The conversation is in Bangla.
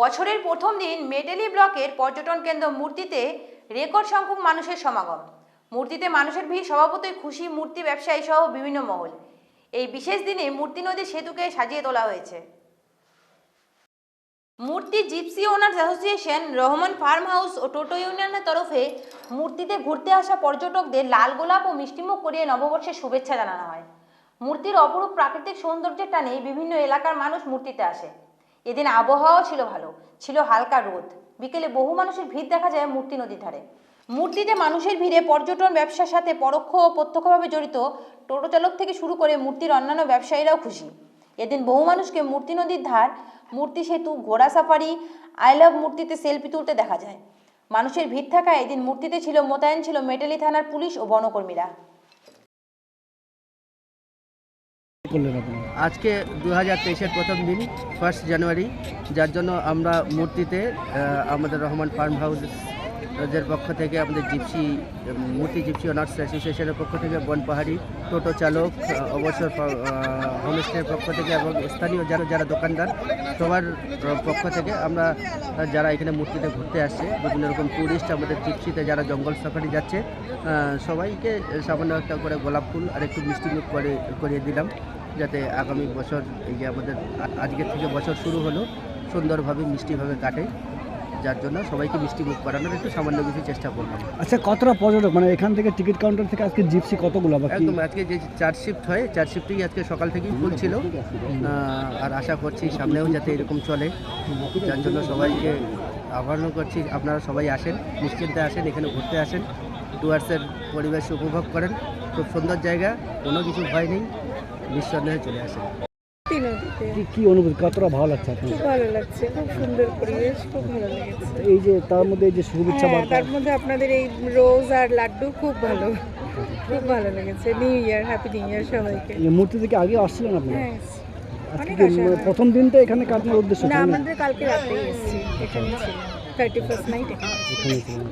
বছরের প্রথম দিন মেডেলি ব্লকের পর্যটন কেন্দ্র মূর্তিতে রেকর্ড সংখ্যক মানুষের সমাগম। মূর্তিতে মানুষের ভিড়, স্বভাবতই খুশি মূর্তি ব্যবসায়ী সহ বিভিন্ন মহল। এই বিশেষ দিনে মূর্তি নদীর সেতুকে সাজিয়ে তোলা হয়েছে। মূর্তি gypsy owners association, Rahman farm house ও টোটো ইউনিয়নের তরফে মূর্তিতে ঘুরতে আসা পর্যটকদের লাল গোলাপ ও মিষ্টিমুখ করিয়ে নববর্ষের শুভেচ্ছা জানানো হয়। মূর্তির অপরূপ প্রাকৃতিক সৌন্দর্যের টানে বিভিন্ন এলাকার মানুষ মূর্তিতে আসে। এদিন আবহাওয়াও ছিল ভালো, ছিল হালকা রোদ। বিকেলে বহু মানুষের ভিড় দেখা যায় মূর্তি নদীর ধারে। মূর্তিতে মানুষের ভিড়ে পর্যটন ব্যবসার সাথে পরোক্ষ ও প্রত্যক্ষভাবে জড়িত টোটো চালক থেকে শুরু করে মূর্তির অন্যান্য ব্যবসায়ীরাও খুশি। এদিন বহু মানুষকে মূর্তি নদীর ধার, মূর্তি সেতু, ঘোড়া সাফারি, আই লাভ মূর্তিতে সেলফি তুলতে দেখা যায়। মানুষের ভিড় থাকায় এদিন মূর্তিতে ছিল মোতায়েন ছিল মেটালি থানার পুলিশ ও বনকর্মীরা। আজকে দু হাজার তেইশের প্রথম দিন ফার্স্ট জানুয়ারি যার জন্য আমরা মূর্তিতে আমাদের রহমান ফার্ম হাউস এর পক্ষ থেকে আমাদের জিপসি মূর্তি জিপসি অনার্স অ্যাসোসিয়েশনের পক্ষ থেকে বনপাহাড়ি টোটো চালক অবসর হোমস্টের পক্ষ থেকে এবং স্থানীয় যারা যারা দোকানদার, সবার পক্ষ থেকে আমরা যারা এখানে মূর্তিতে ঘুরতে আসছে, বিভিন্ন রকম ট্যুরিস্ট আমাদের জিপসিতে যারা জঙ্গল সাফারি যাচ্ছে সবাইকে সামান্য একটা করে গোলাপ ফুল আর একটু মিষ্টি মুখ করে, করিয়ে দিলাম, যাতে আগামী বছর এই যে আমাদের আজকের থেকে বছর শুরু হলো, সুন্দরভাবে, মিষ্টিভাবে কাটে। যার জন্য সবাইকে মিষ্টি মুখ করানোর একটু সামান্য কিছু চেষ্টা করলাম। আচ্ছা কতটা পর্যটক? মানে এখান থেকে টিকিট কাউন্টার থেকে আজকে জিপসি কতগুলো একদম আজকে যে চার শিফট হয় চার শিফটেই আজকে সকাল থেকেই ফুল ছিল। আর আশা করছি সামনেও যাতে এরকম চলে। যার জন্য সবাইকে আহ্বান করছি আপনারা সবাই আসেন নিশ্চিন্তে আসেন এখানে ঘুরতে আসেন ডুয়ার্সের পরিবেশ উপভোগ করেন। খুব সুন্দর জায়গা কোনো কিছু ভয় নেই নিঃসন্দেহে চলে আসেন। নদীতে। কি কি অনুভূতি? কতটা ভালো লাগছে আপনার? খুব ভালো লাগছে খুব সুন্দর পরিবেশ খুব ভালো লেগেছে। এই যে তার মধ্যে এই যে শুভেচ্ছা হ্যাঁ বার্তা তার মধ্যে আপনাদের এই রোজ আর লাড্ডু খুব ভালো খুব ভালো লেগেছে। New year happy new year সবাইকে। এই মূর্তি থেকে আগে আসছিলেন আপনি? হ্যাঁ আজকে অনেক কি মানে হয়। প্রথম দিনটা এখানে কাটানোর উদ্দেশ্য না তাই না? আমাদের কালকে এসেছি ছিল থার্টি ফার্স্ট নাইট এখানে। এখানে ছিলেন।